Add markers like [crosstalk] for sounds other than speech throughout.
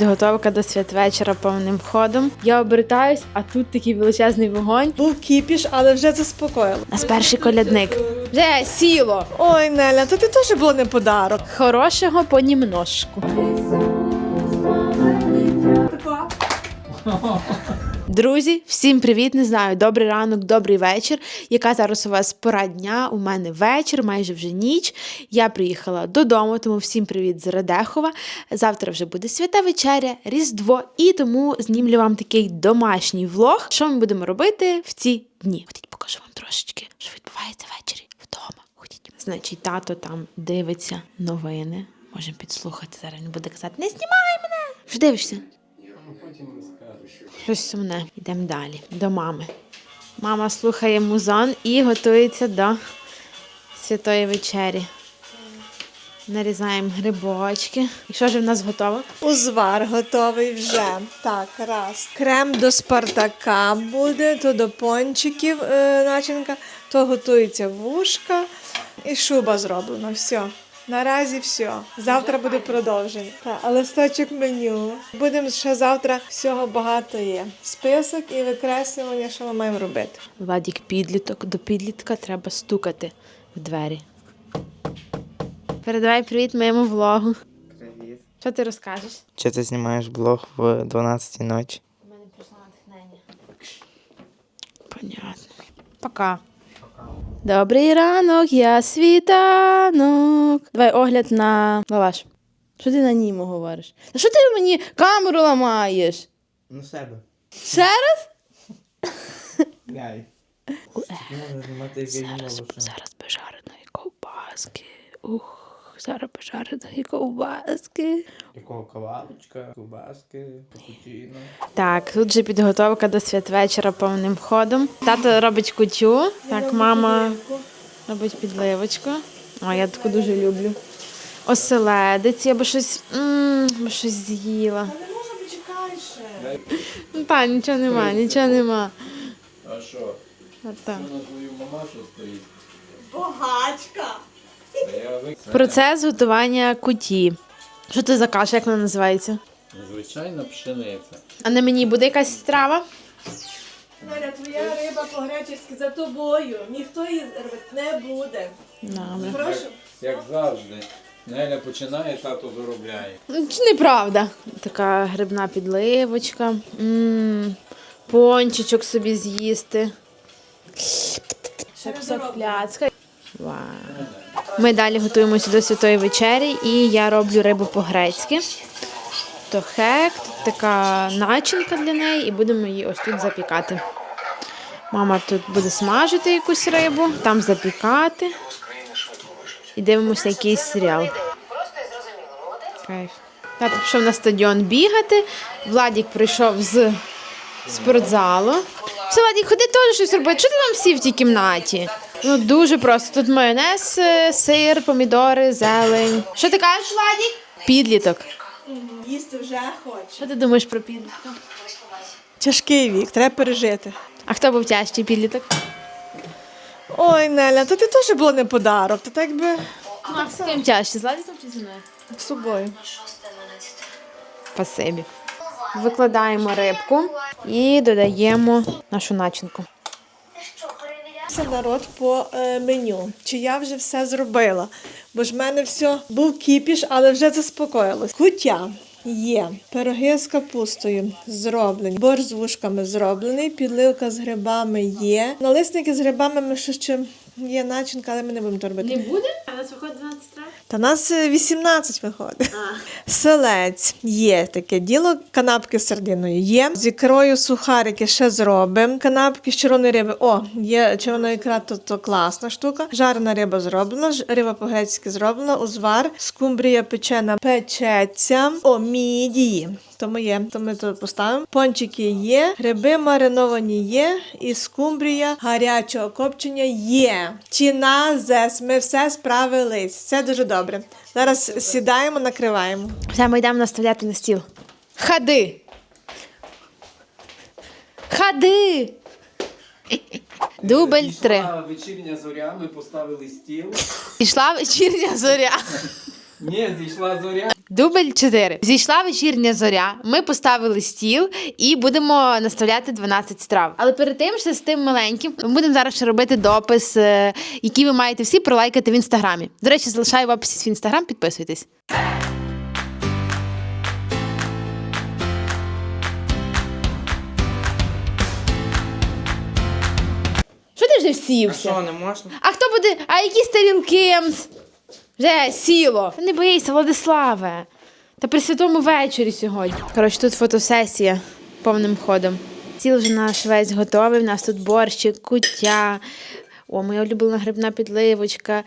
Підготовка до святвечора повним ходом. Я обертаюсь, а тут такий величезний вогонь. Був кіпіш, але вже заспокоїло. Нас перший колядник. Вже сіло. Ой, Неля, то ти теж було не подарок. Хорошого понімножку. Друзі, всім привіт! Не знаю, добрий ранок, добрий вечір. Яка зараз у вас пора дня? У мене вечір, майже вже ніч. Я приїхала додому, тому всім привіт з Радехова. Завтра вже буде свята вечеря, Різдво, і тому знімлю вам такий домашній влог. Що ми будемо робити в ці дні? Ходіть, покажу вам трошечки, що відбувається ввечері вдома. Ходіть. Значить, тато там дивиться новини. Можемо підслухати. Зараз він буде казати: не знімай мене! Що дивишся? Щось сумне. Йдемо далі, до мами. Мама слухає музон і готується до святої вечері. Нарізаємо грибочки. І що ж в нас готово? Узвар готовий вже. Так, раз. Крем до спартака буде, то до пончиків е, начинка, то готується вушка і шуба зроблена. Все. Наразі все. Завтра буде продовження. Так, а листочок меню. Будемо ще завтра всього багато є. Список і викреслювання, що ми маємо робити. Владік підліток. До підлітка треба стукати в двері. Передавай привіт моєму влогу. Привіт. Що ти розкажеш? Чи ти знімаєш блог в 12 ночі? У мене прийшло натхнення. Понятно. Пока. Добрий ранок, я світанок. Давай огляд на лаваш. Що ти на ньому говориш? Та що ти мені камеру ламаєш? Ну себе. Ще раз? [laughs] Зараз, пожареної ковбаски. Ух, зараз пожареної ковбаски. Якого кавалочка, кубаски, капучино. Так, тут же підготовка до святвечора повним ходом. Тато робить кутю, так, мама робить підливочку. О, я таку дуже люблю. Оселедець, я би щось, м, би щось з'їла. Ну та, нічого нема, нічого нема. А що? От так. На твою мамашу стоїть. Богачка. Процес готування куті. Що це за каша, як вона називається? Звичайна пшениця. А на мені буде якась страва? Наля, твоя риба по-гречески за тобою. Ніхто її робити не буде. Добре. Прошу. Як завжди. Неля починає, тато заробляє. Ну, Чи неправда? Така грибна підливочка. м пончичок собі з'їсти. Ще пляцка. Вау. Ми далі готуємося до святої вечері, і я роблю рибу по-грецьки. То хек, тут така начинка для неї, і будемо її ось тут запікати. Мама тут буде смажити якусь рибу, там запікати. І дивимося якийсь серіал. Кайф. Тато пішов на стадіон бігати. Владік прийшов з спортзалу. Все, Владік, ходи теж щось робити. Що ти там всі в тій кімнаті? Ну дуже просто. Тут майонез, е, сир, помідори, зелень. Що ти кажеш, Владік? Підліток. Їсти вже хоче. Що ти думаєш про підлітка? Тяжкий вік, треба пережити. А хто був тяжчий підліток? Ой, Неля, то ти теж було не подарок, то так би Макс, з ким тяжче? З Владіком чи зі мною? з собою. Спасибі. Викладаємо рибку і додаємо нашу начинку. Це народ по е, меню. Чи я вже все зробила? Бо ж в мене все був кіпіш, але вже заспокоїлось. Куття. є, пироги з капустою зроблені, борщ з вушками зроблений, підливка з грибами є. Налисники з грибами ми ще є начинка, але ми не будемо то робити. буде? Але виходить 12 страв. Та нас е, 18 виходить. Селець є таке діло. Канапки з сардиною є. З ікрою сухарики ще зробимо. Канапки з червоної риби. О, є червона ікра, то, то класна штука. Жарена риба зроблена, риба по-грецьки зроблена, узвар, скумбрія печена печеться. О, мідії. То моє, то ми то поставимо. Пончики є, гриби мариновані є, і скумбрія гарячого копчення є. Чіназес, ми все справились. Це дуже добре. Зараз сідаємо, накриваємо. Все, ми йдемо наставляти на стіл. Ходи! Ходи! Дубль три. Пішла вечірня зоря, ми поставили стіл. Пішла вечірня зоря. Ні, зійшла зоря. Дубль 4. Зійшла вечірня зоря. Ми поставили стіл і будемо наставляти 12 страв. Але перед тим, ще з тим маленьким, ми будемо зараз ще робити допис, е, який ви маєте всі пролайкати в інстаграмі. До речі, залишаю в описі свій інстаграм, підписуйтесь. Що ти вже А всівся? що, не можна? А хто буде? А які тарілки? Вже сіло. Не боїся, Владиславе. Та при святому вечорі сьогодні. Коротше, тут фотосесія повним ходом. Стіл вже наш весь готовий. У нас тут борщик, куття. О, моя улюблена грибна підливочка,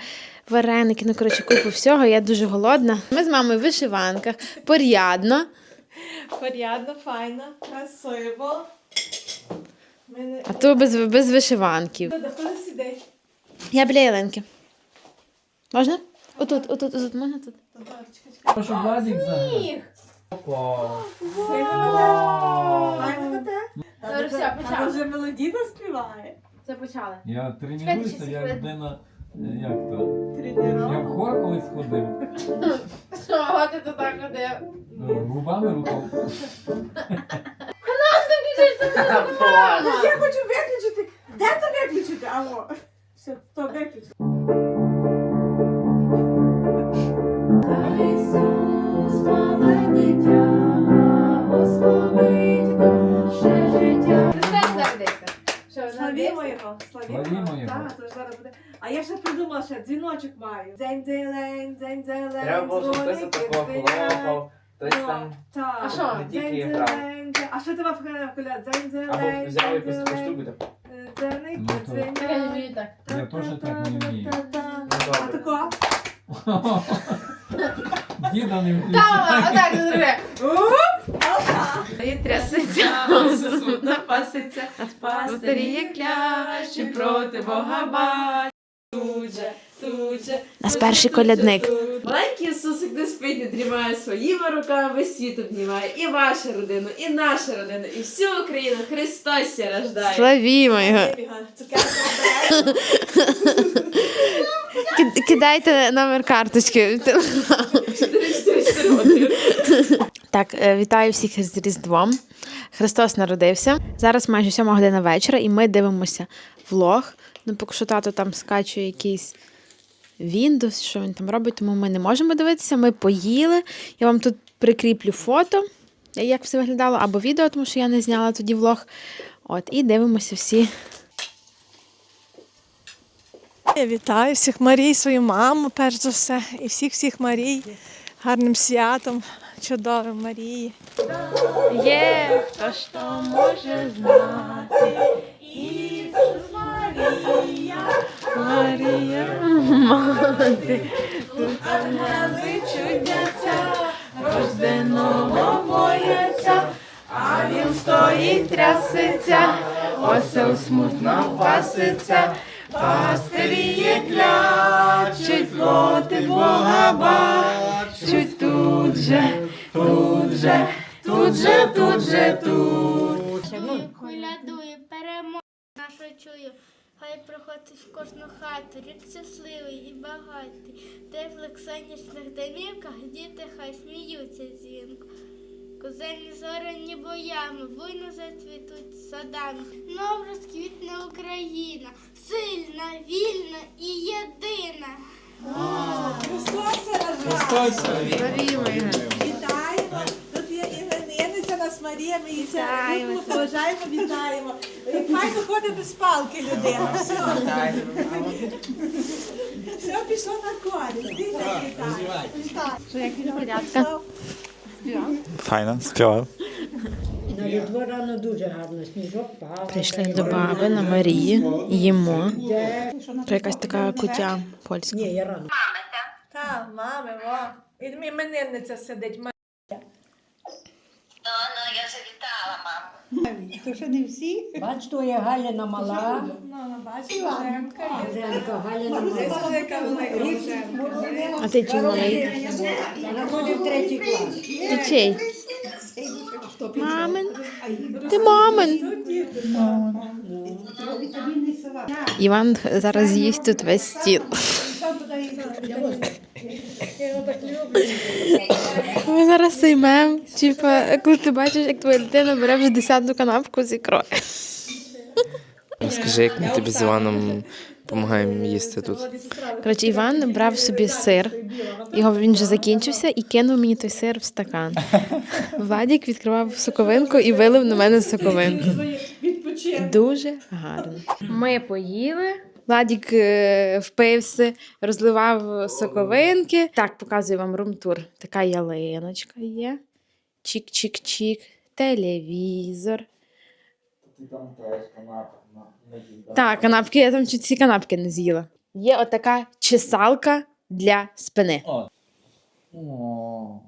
вареники. Ну, коротше, купу всього. Я дуже голодна. Ми з мамою в вишиванках, порядно. Порядно, файно, красиво. Мене... А то без, без вишиванків. Доходи сидить. Я біля Єленки. Можна? Отут, отут, отут, можна тут? Що Владик заграв? Опа. Добре, все, почали. вже мелодійно співає. Це почали. Я тренуюся, я людина. е, Як то? Я в хор колись ходив. Що ти тут так ходив? Губами рухав. Я хочу виключити. Де то виключити? Алло. Все, то виключити. Славімо його, славімо його. Так, то ж зараз буде. А я ще придумала, ще дзвіночок маю. Дзень дзелень, дзень дзелень. Треба було, щоб хтось такого хлопав, хтось там. Так. А що? Не тільки грав. А що тебе вкуля? Дзень дзелень. Або взяв якусь таку дзень штуку, так. дзелень, Ну, Так я теж так не вмію. Ну, А тако? [laughs] Діда не Там, отак, зроби. І трясеться, сусудна паситься, пастирі клящі проти Бога бать. Тут же, тут же. Нас перший колядник. Маленький Ісусик не спить, не дрімає своїми руками, весь світ обнімає. І вашу родину, і нашу родину, і всю Україну Христос ся рождає. Славімо його. Цукерку. [laughs] Ки- Кидайте номер карточки. Так, е, вітаю всіх з Різдвом. Христос народився. Зараз майже 7 година вечора, і ми дивимося влог. Ну, поки що тато там скачує якийсь Windows, що він там робить, тому ми не можемо дивитися. Ми поїли. Я вам тут прикріплю фото, як все виглядало, або відео, тому що я не зняла тоді влог. От, і дивимося всі. Я вітаю всіх Марій, свою маму, перш за все, і всіх всіх Марій. Гарним святом, чудовим Марії. Є, хто то може знати. Ісус Марія, мати, тут ангели чудяться, рожденого бояться, а він стоїть трясеться, осел смутно паситься, пастирі клячуть, проти Бога бачуть тут же, тут же, тут же, тут же, тут. Колядує, перемогу нашу чую. Хай проходить в кожну хату, рік щасливий і багатий. Теплих сонячних домівках діти хай сміються дзвінко. Козельні зоряні боями, буйно зацвітуть садами. Знов розквітне Україна, сильна, вільна і єдина. Христос. Вітаємо! Тут є іменинниця нас Марія, ми її поважаємо, вітаємо. Файно ходить без палки людина. Все, все пішло на користь. Вітаю. Файно, співав. Прийшли до баби на Марії, їмо. Це якась така кутя польська. Ні, я рано. Та, мами, во. І іменинниця сидить. То що не всі? Бач, то є Галіна мала. Мама, бачиш, Женка. Женка, Галіна мала. Це яка велика вже. А ти чи малий? Вона ходить в третій клас. Ти чий? Мамин. Ти мамин. Іван зараз з'їсть тут весь стіл. Ми зараз займемо, типа, коли ти бачиш, як твоя дитина бере вже десяту канапку з ікрою. Скажи, як ми тобі з Іваном допомагаємо їсти тут. Коротше, Іван брав собі сир, його він вже закінчився і кинув мені той сир в стакан. [laughs] Владік відкривав соковинку і вилив на мене соковинку. Дуже гарно. Ми поїли. Владік е, впився, розливав соковинки. Так, показую вам румтур. Така ялиночка є. Чік-чік-чік, телевізор. Так, канапки, я там чуть ці канапки не з'їла. Є отака чесалка для спини. О. О.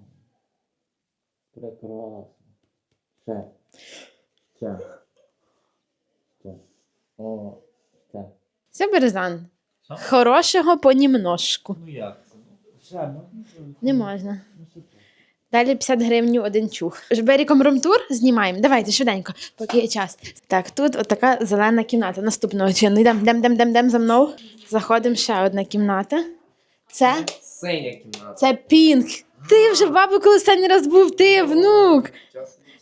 Прекрасно. Ще. Ще. Ще. О. Ще. Це березан. Хорошого понімножку. Ну як це? Ще? Не можна. Далі 50 гривень один чух. Жберіком румтур знімаємо. Давайте швиденько, поки є час. Так, тут отака зелена кімната. Наступного чину. Йдем, дем, дем, дем, дем за мною. Заходимо ще одна кімната. Це, Синя кімната. це пінк. Ти вже бабу, коли останній раз був, ти внук.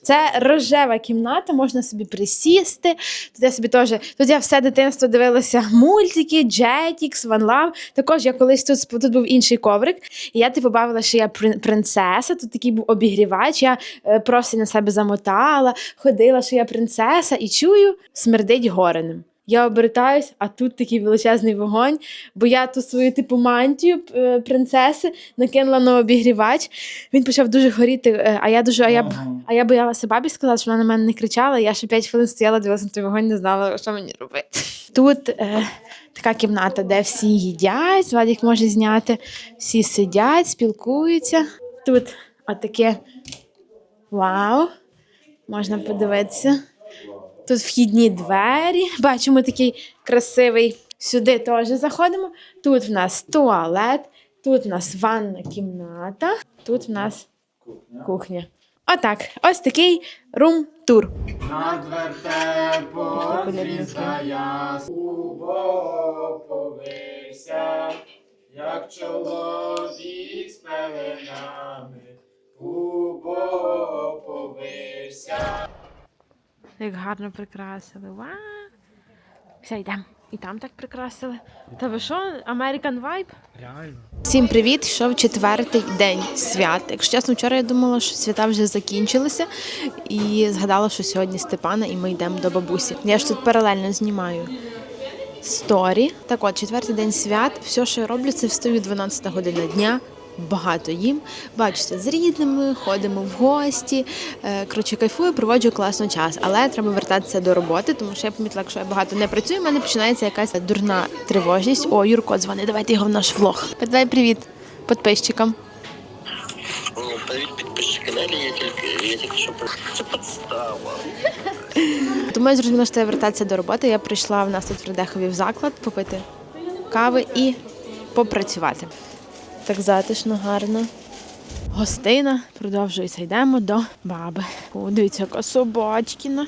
Це рожева кімната, можна собі присісти. Тут я собі теж. Тут я все дитинство дивилася мультики, Jetix, One Love. Також я колись тут тут був інший коврик. І я типу бавила, що я прин- принцеса. Тут такий був обігрівач. Я е, просто на себе замотала, ходила, що я принцеса, і чую, смердить гореним. Я обертаюсь, а тут такий величезний вогонь, бо я ту свою типу мантію е, принцеси накинула на обігрівач. Він почав дуже горіти, е, а я дуже, а я, б- а я боялася бабі сказати, що вона на мене не кричала. Я ще 5 хвилин стояла, дивилася на той вогонь, не знала, що мені робити. Тут е, така кімната, де всі їдять, Владик може зняти, всі сидять, спілкуються. Тут отаке вау, можна подивитися. Тут вхідні двері. Бачимо такий красивий. Сюди теж заходимо. Тут в нас туалет, тут в нас ванна кімната, тут в нас кухня. Отак, ось такий рум-тур. Як чоловік з пеленами, убо повився. Як гарно прикрасили. Все, йдемо. І там так прикрасили. Та ви що, American Vibe? Реально. Всім привіт! Йшов четвертий день свят. Якщо чесно, вчора я думала, що свята вже закінчилися, і згадала, що сьогодні Степана, і ми йдемо до бабусі. Я ж тут паралельно знімаю сторі. Так от, четвертий день свят. Все, що я роблю, це встаю 12 година дня. Багато їм, бачуся з рідними, ходимо в гості. Е, Коротше, кайфую, проводжу класно час, але треба вертатися до роботи, тому що я помітила, якщо я багато не працюю, в мене починається якась дурна тривожність. О, Юрко, дзвони, давайте його в наш влог. Передай привіт підписчикам. Привіт, підписчики каналі, я тільки, я тільки що це підстава. Тому я зрозуміла, що треба вертатися до роботи. Я прийшла в нас тут в Радехові в заклад попити кави і попрацювати. Так затишно, гарно. Гостина продовжується. Йдемо до баби. О, дивіться, яка собачкіна.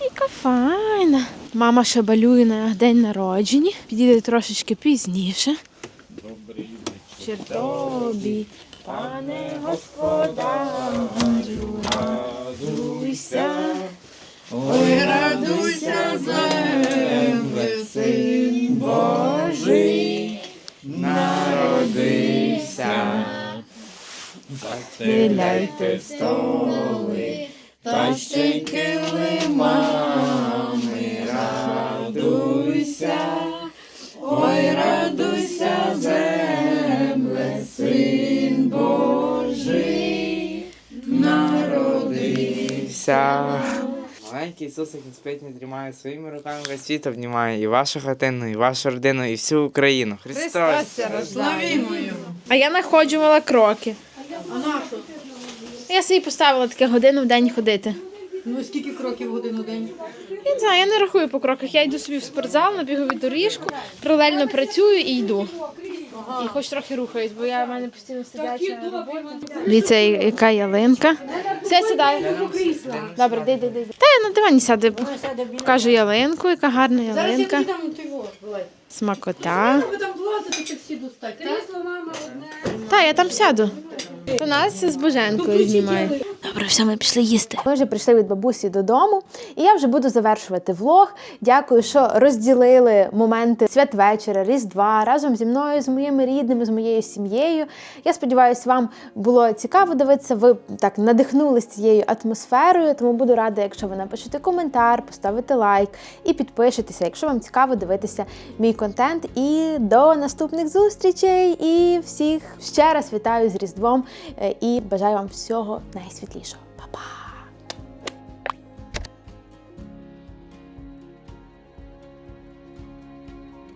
Яка файна. Мама ще балює на день народження. Підійде трошечки пізніше. Добрий тобі, пане господарю, радуйся. Ой, радуйся, земле, син Божий, народився. Стеляйте столи, та ще й килимами, радуйся, ой, радуйся, земле, син Божий, народився. Маленький Ісусик не тримає своїми руками весь світ обнімає і вашу хатину, і вашу родину, і всю Україну. Христос! А я находжувала кроки. Я собі поставила таке годину в день ходити. Ну скільки кроків в годину день? Я не знаю, я не рахую по кроках. Я йду собі в спортзал, на бігову доріжку, паралельно працюю і йду. І хоч трохи рухаюсь, бо я в мене постійно сидяча робота. Дивіться, яка ялинка. Все сідай. Добре, йди, йди, йди. Та я на дивані сяду. Покажу ялинку, яка гарна ялинка. там ти во, давай. Смакота. Влазите, всі. Крісло, мама, одне. Та, я там сяду. У нас з Боженкою знімає. Добре, все, ми пішли їсти. Ми вже прийшли від бабусі додому, і я вже буду завершувати влог. Дякую, що розділили моменти святвечора, Різдва разом зі мною, з моїми рідними, з моєю сім'єю. Я сподіваюся, вам було цікаво дивитися. Ви так надихнулись цією атмосферою. Тому буду рада, якщо ви напишете коментар, поставите лайк і підпишетеся, якщо вам цікаво дивитися мій контент. І до наступних зустрічей! І всіх ще раз вітаю з Різдвом е, і бажаю вам всього найсвітлішого.